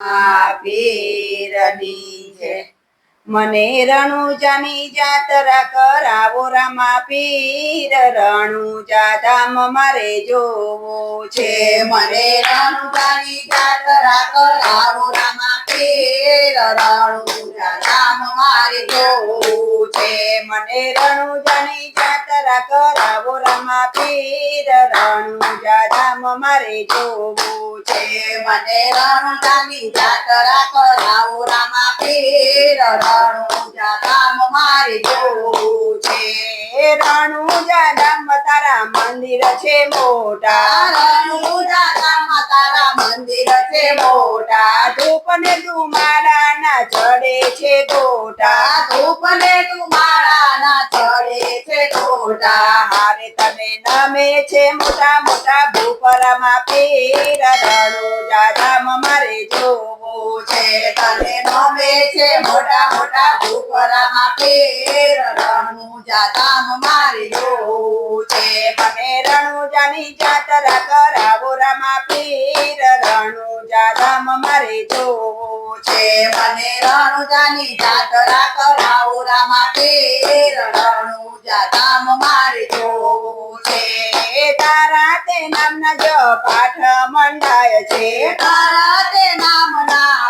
આ પીરની છે. મને રણુજાની જાતરા કરાવો રામા પીર રણુજા ધામ મારે જોવો છે. મને રણુજાની જાત્રા કરાવો રામા પીર રણુજા ધામ મારે જોવું છે. મને રણુજાની જાતરા કરાવો રમા પીર. રણુજા ધામ મારે જોવું છે. મને રણુજાની જાતરા કરાવો રમા પીર. રણુજા ધામ મારે જોવું છે. રણુજા ધામ તારા મંદિર છે મોટા. રણુજા ધામ તારા મંદિર મોટા મોટા ભૂપરામાં પીર રણુજા જાધામ મારે જોવું છે. તને નમે છે મોટા મોટા ભૂપરામાં પેર રણું જાધામ મારે જોવું રણુજાની જાતરા કરાવો રામા પીર રણુજા ધામ મારે જોવું છે. મને રણુજાની જાતરા કરાવો રામા પીર રણુજા ધામ મારે જોવું છે. તારા તે નામના જો પાઠ મંડાય છે. તારા તે નામના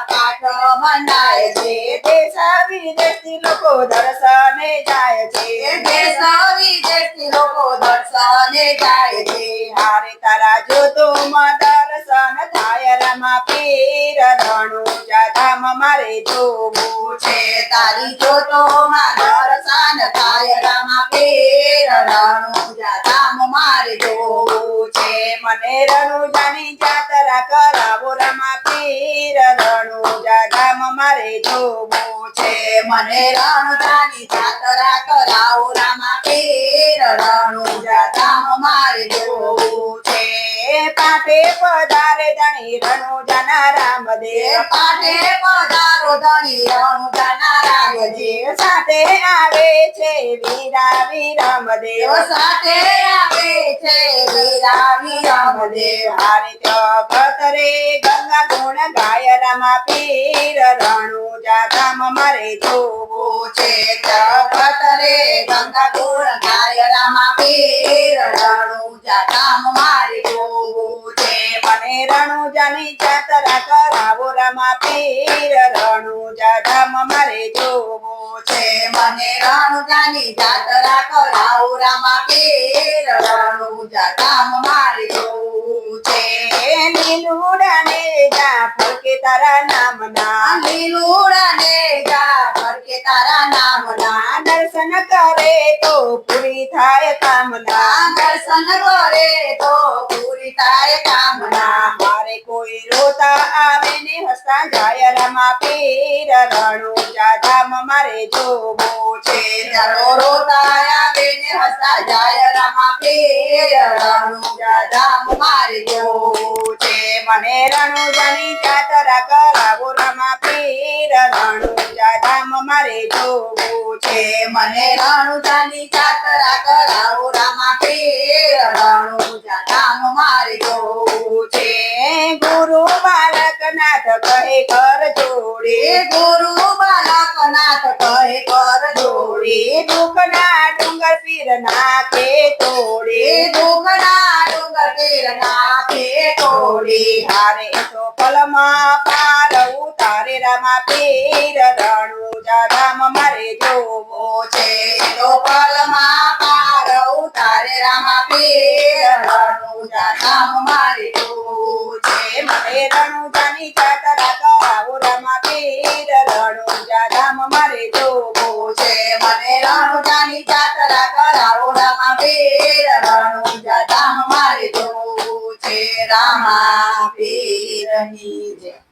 મંડાય છે. દેશ વિદેશથી લોકો દર્શને જાય છે. દેશ વિદેશથી લોકો દર્શને જાય છે. હારે તારા જોતોમાં દર્શન થાય રમા પીર રણુજા ધામ મારે જોવું છે. તારી જોતોમાં દર્શન થાય રમા પીર રણુજા ધામ મારે જોવું છે. મને રણુજાની જાતરા કરાવો રમા પીર રણુજા ધામ મારે જોવો છે. મને રણધાની જાતરા કરાવો રામા પીર રણુજા ધામ મારે જોવું છે. પાટે પધારે ધણી રણુજાના રામદેવ પાટે પધારો ધણી રણુજાના રામજી સાથે આવે છે વીરા વિરમદેવ દેવ સાથે આવે છે વીરા વિરમદેવ હારે જગત રે ગંગા ગુણ ગાય રમા પીર મારે જોવું છે જગત રે ગંગા ગુણ રામા જાતરા કરાવો રમા પીર રણુજા ધામ મારે જોવું છે, મને રણુજાની જાતરા કરાવો રામા પીર રણુજા કામ મારી જોવું છે. લીલુડા ને જા ફરકે તારા લીલુડા ને જા ફરકે તારા નામના. દર્શન કરે તો પૂરી થાય કામના. દર્શન કરે તો પૂરી થાય કામના. મારે કોઈ રોતા આવે જાય રામા પીર જાતરા કરાવો રમા પીર રણુજા ધામ મારે જોવું છે. મને રણુજાની જાતરા કરાવો રામા પીર રણુજા ધામ મારે જોવું કહે કર જોડે, ગુરુ બાલકનાથ કહે કર જોડે, દુખના ડુંગર પીર નાખે તોડે, દુખના ડુંગર પીર નાખે તોડે. હારે તો પલમાં પાર ઉતારે રામા પીર રણુજા ધામ મારે જોવો છે. તો પલમાં પાર ઉતારે રામા પીર રણુજા ધામ મારે મને રણુજાની ચાતરા કરાવો રમા પીર રણુજા ધામ મારે જોવો છે. મને રણુજાની મારે જોવું છે. જય